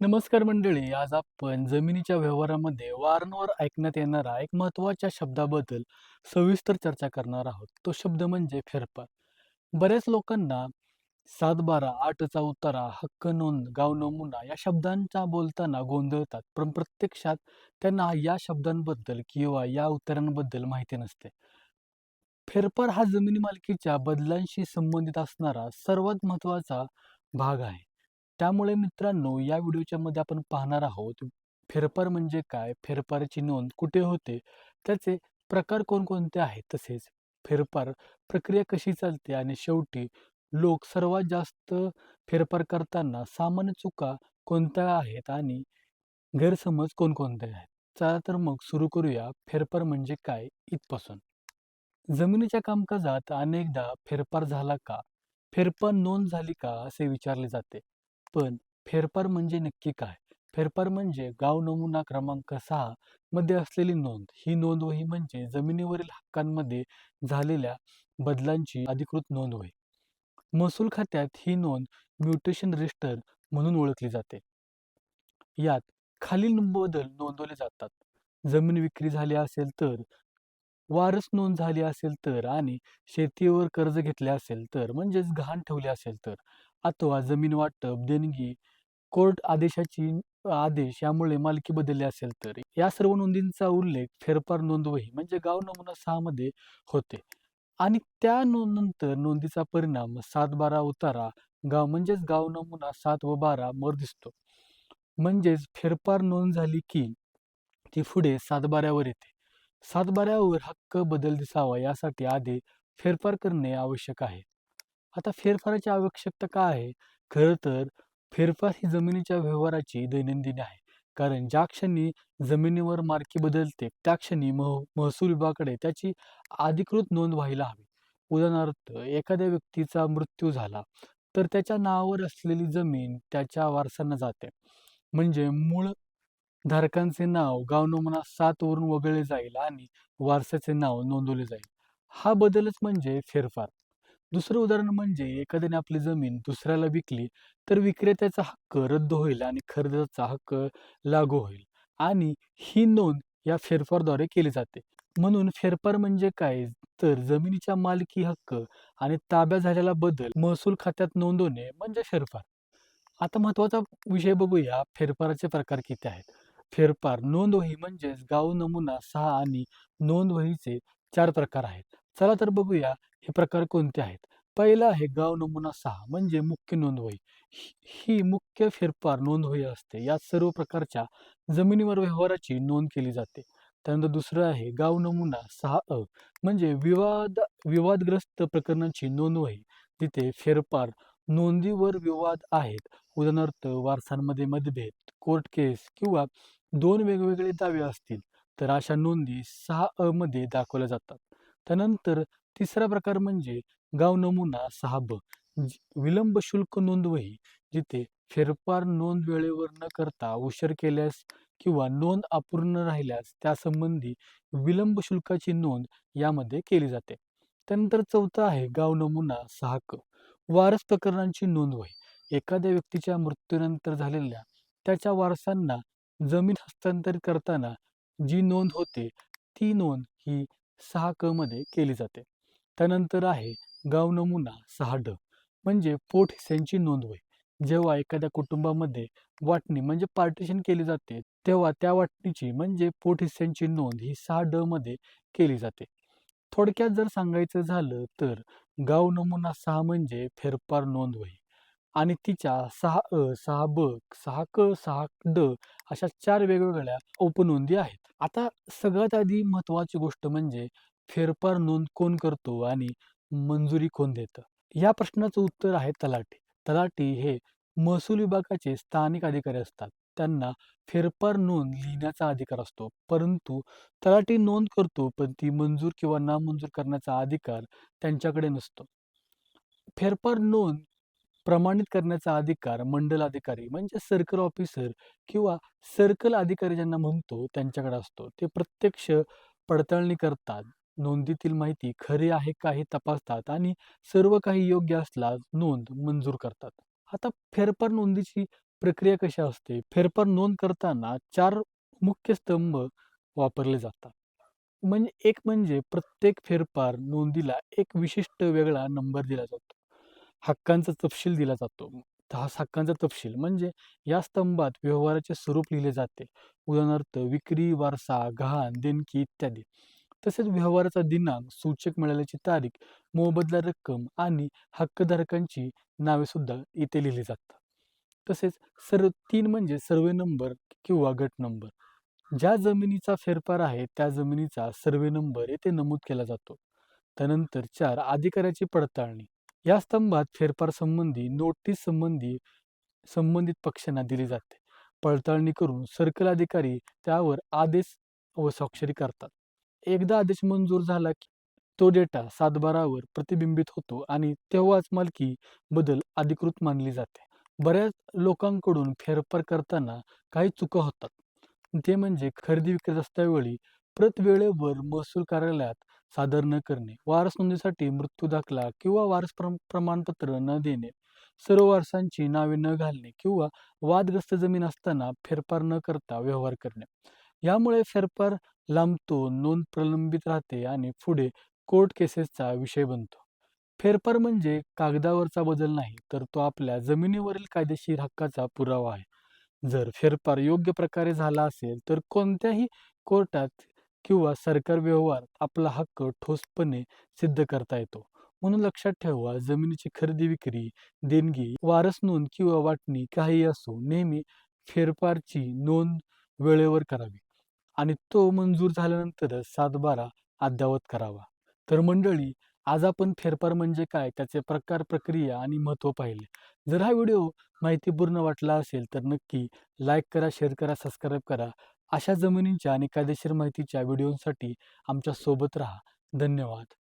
नमस्कार मंडळी. आज आपण जमिनीच्या व्यवहारामध्ये वारंवार ऐकण्यात येणारा एक महत्त्वाच्या शब्दाबद्दल सविस्तर चर्चा करणार आहोत. तो शब्द म्हणजे फेरफार. बऱ्याच लोकांना 7/12, 8चा उतारा, हक्क नोंद, गाव नमुना या शब्दांचा बोलताना गोंधळतात. पण प्रत्यक्षात त्यांना या शब्दांबद्दल किंवा या उतारांबद्दल माहिती नसते. फेरफार हा जमिनी मालकीच्या बदलांशी संबंधित असणारा सर्वात महत्त्वाचा भाग आहे. त्यामुळे मित्रांनो, या व्हिडिओच्या मध्ये आपण पाहणार आहोत, फेरफार म्हणजे काय? फेरफाराची नोंद कुठे होते? त्याचे प्रकार कोणकोणते आहेत? तसेच फेरफार प्रक्रिया कशी चालते? आणि शेवटी लोक सर्वात जास्त फेरफार करताना सामान्य चुका कोणत्या आहेत? आणि गैरसमज कोणकोणते आहेत? चला तर मग सुरू करूया. फेरफार म्हणजे काय? इथपासून. जमिनीच्या कामकाजात अनेकदा फेरफार झाला का? फेरफार नोंद झाली का? असे विचारले जाते. पण फेरफार म्हणजे नक्की काय? फेरफार म्हणजे गाव नमुना क्रमांक सहा मध्ये असलेली नोंद. ही नोंद वही म्हणजे जमिनीवरील हक्कांमध्ये झालेल्या बदलांची अधिकृत नोंद होय. महसूल खात्यात ही नोंद म्युटेशन रजिस्टर म्हणून ओळखली जाते. यात खालील बदल नोंदवले जातात. जमीन विक्री झाली असेल तर, वारस नोंद झाली असेल तर आणि शेतीवर कर्ज घेतले असेल तर म्हणजेच गहाण ठेवले असेल तर अथवा जमीन वाटप, देणगी, कोर्ट आदेशाची आदेश यामुळे मालकी बदलली असेल तर या सर्व नोंदींचा उल्लेख फेरफार नोंदवही म्हणजे गाव नमुना सहा मध्ये होते. आणि त्या नोंद नंतर नोंदीचा परिणाम 7/12 उतारा गाव म्हणजेच गाव नमुना सात व 12 वर दिसतो. म्हणजेच फेरफार नोंद झाली की ती पुढे सातबाऱ्यावर येते. सातबाऱ्यावर हक्क बदल दिसावा यासाठी आधी फेरफार करणे आवश्यक आहे. आता फेरफाराची आवश्यकता का आहे? खरं तर फेरफार ही जमिनीच्या व्यवहाराची दैनंदिनी आहे. कारण ज्या क्षणी जमिनीवर मार्की बदलते त्या क्षणी मह महसूल विभागाकडे त्याची अधिकृत नोंद व्हायला हवी. उदाहरणार्थ, एखाद्या व्यक्तीचा मृत्यू झाला तर त्याच्या नावावर असलेली जमीन त्याच्या वारसांना जाते. म्हणजे मूळ धारकांचे नाव गाव नमुना 7 वरून वगळले जाईल आणि वारसाचे नाव नोंदवले जाईल. हा बदलच म्हणजे फेरफार. दुसरं उदाहरण म्हणजे एखाद्याने आपली जमीन दुसऱ्याला विकली तर विक्रेत्याचा हक्क रद्द होईल आणि खरेदीचा हक्क लागू होईल आणि ही नोंद या फेरफारद्वारे केली जाते. म्हणून फेरफार म्हणजे काय? तर जमिनीच्या मालकी हक्क आणि ताब्या झालेला बदल महसूल खात्यात नोंदवणे म्हणजे फेरफार. आता महत्त्वाचा विषय बघूया, फेरफाराचे प्रकार किती आहेत? फेरफार नोंदवही म्हणजेच गाव नमुना सहा आणि नोंदवहीचे चार प्रकार आहेत. चला तर बघूया हे प्रकार कोणते आहेत. पहिला आहे गाव नमुना सहा म्हणजे मुख्य नोंदवही. ही ही मुख्य फेरफार नोंदवही असते. यात सर्व प्रकारच्या जमिनीवर व्यवहाराची नोंद केली जाते. त्यानंतर दुसरं आहे गाव नमुना सहा अ म्हणजे विवाद विवादग्रस्त प्रकरणांची नोंदवही. तिथे फेरफार नोंदीवर विवाद आहेत. उदाहरणार्थ वारसांमध्ये मतभेद, कोर्ट केस किंवा दोन वेगवेगळे दावे असतील तर अशा नोंदी सहा अ मध्ये दाखवल्या जातात. त्यानंतर तिसरा प्रकार म्हणजे गाव नमुना सहा ब विलंब शुल्क नोंदवही. जिथे फेरफार नोंद वेळेवर न करता उशीर केल्यास किंवा नोंद अपूर्ण राहिल्यास त्यासंबंधी विलंब शुल्काची नोंद यामध्ये केली जाते. त्यानंतर चौथा आहे गाव नमुना सहा क वारस प्रकरणांची नोंदवही. एखाद्या व्यक्तीच्या मृत्यूनंतर झालेल्या त्याच्या वारसांना जमीन हस्तांतरित करताना जी नोंद होते ती नोंद ही 6क मध्ये केली जाते. त्यानंतर आहे गाव नमुना सहा ड म्हणजे पोट हिस्स्यांची होय जेव्हा एखाद्या कुटुंबामध्ये वाटणी म्हणजे पार्टिशन केली जाते तेव्हा त्या वाटणीची म्हणजे पोट हिस्स्यांची नोंद ही सहा ड मध्ये केली जाते. थोडक्यात जर सांगायचं झालं तर गाव नमुना सहा म्हणजे फेरफार नोंद नोंदवही आणि तिच्या 6अ, 6ब, 6क, 6ड अशा चार वेगवेगळ्या उपनोंदी आहेत. आता सगळ्यात आधी महत्त्वाची गोष्ट म्हणजे फेरफार नोंद कोण करतो आणि मंजुरी कोण देतं? या प्रश्नाचं उत्तर आहे तलाठी. तलाठी हे महसूल विभागाचे स्थानिक अधिकारी असतात. त्यांना फेरफार नोंद लिहिण्याचा अधिकार असतो. परंतु तलाठी नोंद करतो पण ती मंजूर किंवा नामंजूर करण्याचा अधिकार त्यांच्याकडे नसतो. फेरफार नोंद प्रमाणित करण्याचा अधिकार मंडल अधिकारी म्हणजे सर्कल ऑफिसर किंवा सर्कल अधिकारी ज्यांना म्हणतो त्यांच्याकडे असतो. ते प्रत्यक्ष पडताळणी करतात. नोंदीतील माहिती खरी आहे का हे तपासतात आणि सर्व काही योग्य असल्यास नोंद मंजूर करतात. आता फेरफार नोंदीची प्रक्रिया कशी असते? फेरफार नोंद करताना चार मुख्य स्तंभ वापरले जातात. म्हणजे एक म्हणजे प्रत्येक फेरफार नोंदीला एक विशिष्ट वेगळा नंबर दिला जातो. हक्कांचा तपशील दिला जातो. हा हक्कांचा तपशील म्हणजे या स्तंभात व्यवहाराचे स्वरूप लिहिले जाते. उदाहरणार्थ विक्री, वारसा, गहाण, देणगी इत्यादी. तसेच व्यवहाराचा दिनांक, सूचक मिळाल्याची तारीख, मोबदला रक्कम आणि हक्कधारकांची नावे सुद्धा इथे लिहिली जातात. तसेच सर्व 3 म्हणजे सर्वे नंबर किंवा गट नंबर. ज्या जमिनीचा फेरफार आहे त्या जमिनीचा सर्वे नंबर येथे नमूद केला जातो. त्यानंतर 4 अधिकाऱ्याची पडताळणी. या स्तंभात फेरफार संबंधी नोटीस संबंधी संबंधित पक्षांना दिली जाते. पडताळणी करून सर्कल अधिकारी त्यावर आदेश व स्वाक्षरी करतात. एकदा आदेश मंजूर झाला की तो डेटा सातबारावर प्रतिबिंबित होतो आणि तेव्हाच मालकी बदल अधिकृत मानली जाते. बऱ्याच लोकांकडून फेरफार करताना काही चुका होतात. ते म्हणजे खरेदी विक्री असतावेळी प्रत वेळेवर महसूल कार्यालयात सादर न करणे, वारस नोंदीसाठी मृत्यू दाखला किंवा वारस प्रमाणपत्र न देणे, सर्व वारसांची नावे न घालणे किंवा वादग्रस्त जमीन असताना फेरफार न करता व्यवहार करणे. यामुळे फेरफार लांबतो, नोंद प्रलंबित राहते आणि पुढे कोर्ट केसेसचा विषय बनतो. फेरफार म्हणजे कागदावरचा बदल नाही, तर तो आपल्या जमिनीवरील कायदेशीर हक्काचा पुरावा आहे. जर फेरफार योग्य प्रकारे झाला असेल तर कोणत्याही कोर्टात किंवा सरकार व्यवहार आपला हक्क ठोसपणे सिद्ध करता येतो. म्हणून लक्षात ठेवा, जमिनीची खरेदी-विक्री, देणगी, वारस नोंद किंवा वाटणी काही असो, नेहमी फेरफारची नोंद वेळेवर करावी आणि तो मंजूर झाल्यानंतरच सातबारा अद्ययावत करावा. तर मंडळी, आज आपण फेरफार म्हणजे काय, त्याचे प्रकार, प्रक्रिया आणि महत्त्व पाहिले. जर हा व्हिडिओ माहितीपूर्ण वाटला असेल तर नक्की लाईक करा, शेअर करा, सबस्क्राईब करा. अशा जमिनींच्या आणि कायदेशीर माहितीच्या व्हिडिओंसाठी आमच्यासोबत राहा. धन्यवाद.